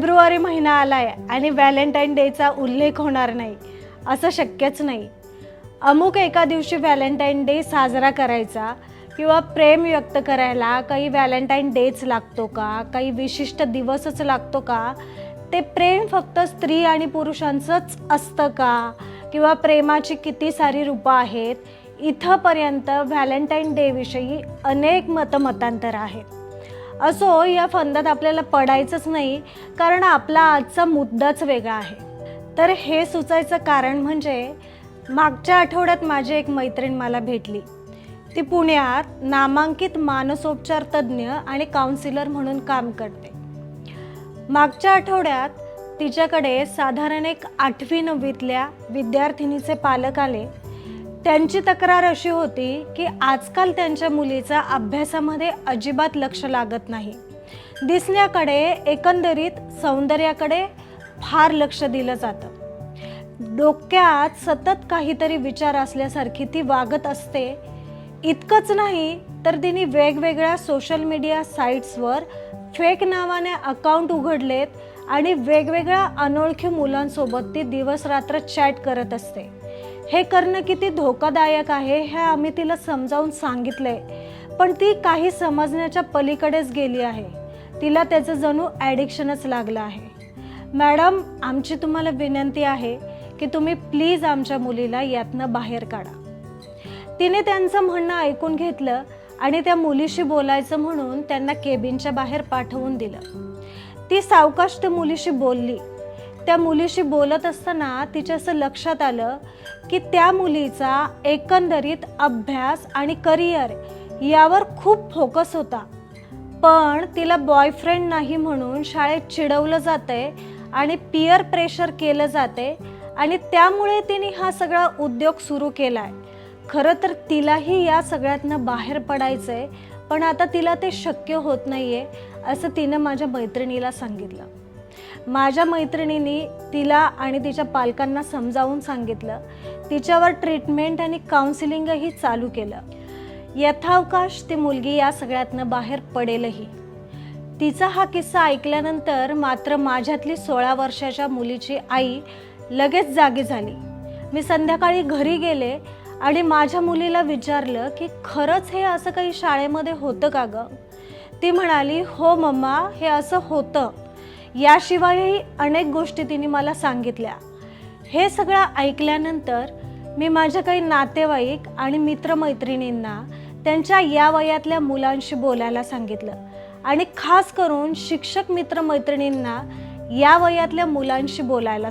February महिना आलाय आणि व्हॅलेंटाईन डेचा उल्लेख होणार नाही असं शक्यच नाही. अमुक एका दिवशी व्हॅलेंटाईन डे साजरा करायचा किंवा प्रेम व्यक्त करायला काही व्हॅलेंटाईन डेच लागतो का काही विशिष्ट दिवसच लागतो का ते प्रेम फक्त स्त्री आणि पुरुषांचंच असतं का किंवा प्रेमाची किती सारी रूपं आहेत इथंपर्यंत व्हॅलेंटाईन डेविषयी अनेक मतमतांतर आहेत असो हो, या फंदात आपल्याला पडायचंच नाही कारण आपला आजचा मुद्दाच वेगळा आहे. तर हे सुचायचं कारण म्हणजे मागच्या आठवड्यात माझी एक मैत्रीण मला भेटली. ती पुण्यात नामांकित मानसोपचार तज्ज्ञ आणि काउन्सिलर म्हणून काम करते. मागच्या आठवड्यात तिच्याकडे साधारण एक आठवी नववीतल्या विद्यार्थिनीचे पालक आले. त्यांची तक्रार अशी होती की आजकाल त्यांच्या मुलीचा अभ्यासामध्ये अजिबात लक्ष लागत नाही. दिसण्याकडे एकंदरीत सौंदर्याकडे फार लक्ष दिलं जातं. डोक्यात सतत काहीतरी विचार असल्यासारखी ती वागत असते. इतकंच नाही तर तिने वेगवेगळ्या सोशल मीडिया साईट्सवर फेक नावाने अकाउंट उघडलेत आणि वेगवेगळ्या अनोळखी मुलांसोबत ती दिवस रात्र चॅट करत असते. हे करणं किती धोकादायक आहे हे आम्ही तिला समजावून सांगितलंय. पण ती काही समजण्याच्या पलीकडेच गेली आहे. तिला त्याचं जणू ॲडिक्शनच लागलं आहे. मॅडम आमची तुम्हाला विनंती आहे की तुम्ही प्लीज आमच्या मुलीला यातनं बाहेर काढा. तिने त्यांचं म्हणणं ऐकून घेतलं आणि त्या मुलीशी बोलायचं म्हणून त्यांना केबिनच्या बाहेर पाठवून दिलं. ती सावकाश त्या मुलीशी बोलली. त्या मुलीशी बोलत असताना तिच्या असं लक्षात आलं की त्या मुलीचा एकंदरीत अभ्यास आणि करिअर यावर खूप फोकस होता. पण तिला बॉयफ्रेंड नाही म्हणून शाळेत चिडवलं जाते आणि पियर प्रेशर केलं जाते आणि त्यामुळे तिने हा सगळा उद्योग सुरू केलाय. खरं तर तिलाही या सगळ्यातनं बाहेर पडायचंय पण आता तिला ते शक्य होत नाहीये असं तिनं माझ्या मैत्रिणीला सांगितलं. माझ्या मैत्रिणीने तिला आणि तिच्या पालकांना समजावून सांगितलं. तिच्यावर ट्रीटमेंट आणि काउन्सिलिंगही चालू केलं. यथावकाश ती मुलगी या सगळ्यातनं बाहेर पडेलही. तिचा हा किस्सा ऐकल्यानंतर मात्र माझ्यातली सोळा वर्षाच्या मुलीची आई लगेच जागी झाली. मी संध्याकाळी घरी गेले आणि माझ्या मुलीला विचारलं की खरंच हे असं काही शाळेमध्ये होतं का गं? ती म्हणाली हो मम्मा हे असं होतं. याशिवायही अनेक गोष्टी तिने मला सांगितल्या. हे सगळं ऐकल्यानंतर मी माझ्या काही नातेवाईक आणि मित्रमैत्रिणींना त्यांच्या या वयातल्या मुलांशी बोलायला सांगितलं. आणि खास करून शिक्षक मित्रमैत्रिणींना या वयातल्या मुलांशी बोलायला